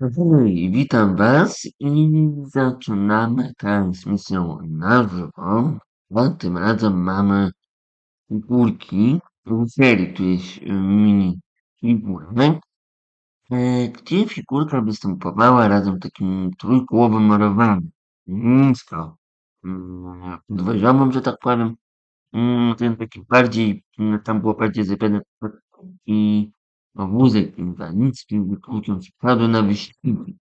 Hej, witam Was i zaczynamy transmisję na żywo. A tym razem mamy figurki serii, tu jest e, mini figurek, e, gdzie figurka występowała razem takim trójkołowym malowaniu. Nisko, mm, podwoziowym, że tak powiem. Mm, Ten taki bardziej, mm, tam było bardziej zrobione i wózek inwalidzki, wykluczą wpadły na wyścigi.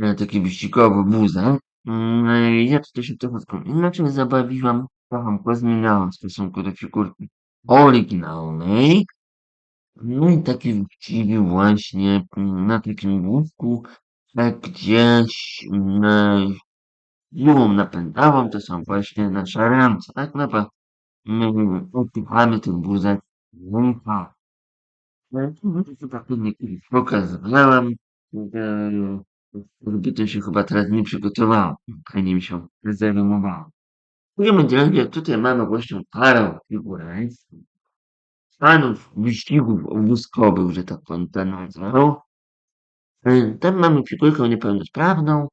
e, taki wyścigowy wózek. Mm, Ja tutaj się trochę inaczej zabawiłam, trochę pozmieniałam w stosunku do figurki oryginalnej. No i takie wyścigi właśnie mm, na takim wózku, tak gdzieś mm, siłą napędową, to są właśnie nasze ręce, tak? No bo my odpychamy ten wózek rękami. No, to tak pewnie kiedyś pokazywałem, że to się chyba teraz nie przygotowałem, mi się zarymowało. W każdym razie tutaj mamy właśnie parę figurek, fanów wyścigów wózkowych, że tak powiem to nazwał. E, Tam mamy figurkę niepełnosprawną,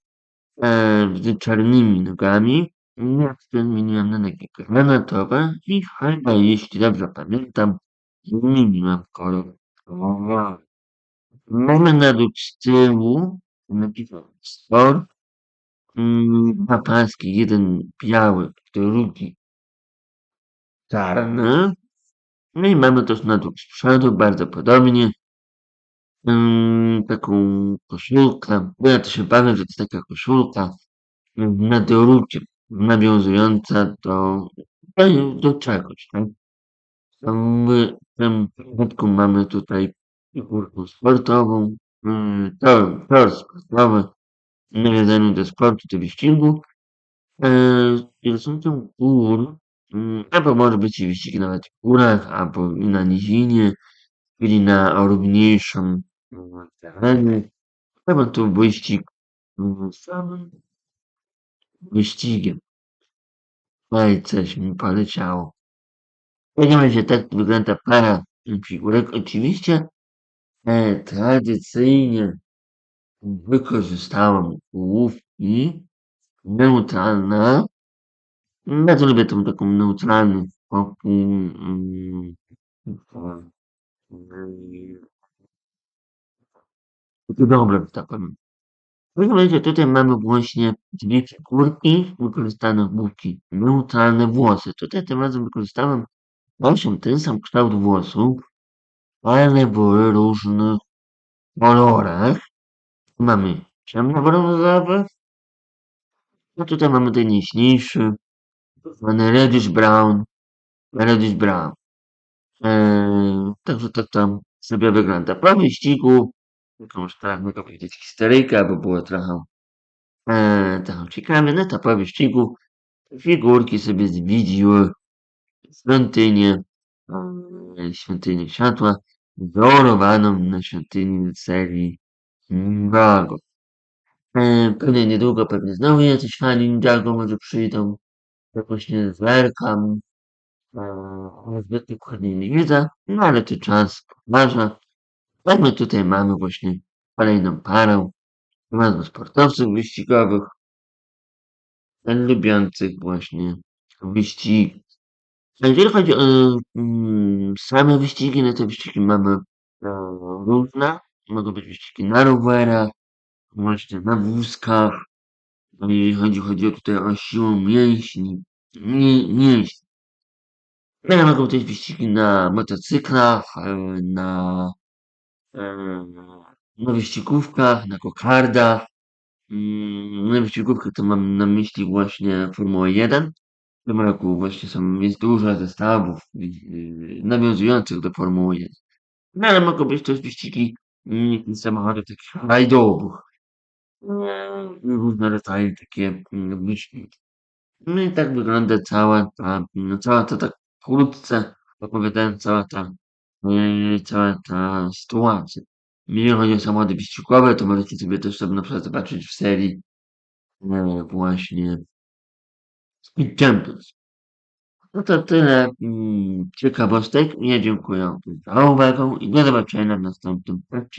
e, z czarnymi nogami. Ja zmieniłem na nogi granatowe i chyba, jeśli dobrze pamiętam, zmieniłem kolor. Mamy na dół z tyłu napisane sport, dwa paski, jeden biały, drugi czarny. No i mamy też na dół z przodu, bardzo podobnie. Mm, taką koszulkę, bo ja to się bawię, że to taka koszulka mm, na dorucie, nawiązująca do, do, do czegoś, tak? W tym przypadku mamy tutaj figurkę sportową, mm, tor, tor sportowy, nawiązany do sportu, do wyścigu. E, rysunkiem gór, mm, albo może być i wyścigi nawet w górach, albo i na nizinie, czyli na równiejszym mm, terenie. Albo tu wyścig samym wyścigiem. Oj, coś mi poleciało. W każdym razie tak wygląda para figurek. Oczywiście e, tradycyjnie wykorzystałem główki neutralne. Bardzo lubię tą taką neutralną spokój. Mm, takie dobre, że tak powiem. W każdym razie tutaj mamy właśnie dwie figurki, wykorzystane główki neutralne włosy. Tutaj tym razem wykorzystałem owszem ten sam kształt włosów, ale w różnych kolorach. Mamy ciemnobrązowy, a tutaj mamy ten jaśniejszy, zwany reddish brown, reddish brown. Eee, także tak tam sobie wygląda. Po wyścigu, jakąś tak mogę powiedzieć historyjkę, aby było trochę, eee, trochę ciekawie, no to po wyścigu figurki sobie zwiedziły świątynię, eee, świątynię światła, wzorowaną na świątyni serii Ninjago. Eee, pewnie niedługo, pewnie znowu jacyś fani Ninjago może przyjdą, tak właśnie zerkam, eee, zbyt dokładnie nie widzę, no ale to czas pokaże. A my tutaj mamy właśnie kolejną parę bardzo sportowców wyścigowych, lubiących właśnie wyścigi. Jeżeli chodzi o mm, same wyścigi, no to wyścigi mamy e, różne. Mogą być wyścigi na rowerach, właśnie na wózkach. No, jeżeli chodzi, chodzi tutaj o siłę mięśni, mię, mięśni. No, ale mogą być wyścigi na motocyklach, e, na, e, na wyścigówkach, na kokardach. Mm, Na wyścigówkach to mam na myśli właśnie Formułę 1. W tym roku właśnie są, jest dużo zestawów yy, nawiązujących do Formuły 1. No ale mogą być też wyścigi mm, samochodów takich rajdowych. Mm, Różne rodzaje takie mm, wyścigi. No i tak wygląda cała ta, no cała ta tak wkrótce opowiadając cała ta, yy, cała ta sytuacja. Jeżeli chodzi o samochody wyścigowe, to możecie sobie też sobie na przykład zobaczyć w serii e, właśnie Speed Champions. No to tyle mm, ciekawostek. Ja dziękuję za uwagę i do zobaczenia w następnym odcinku.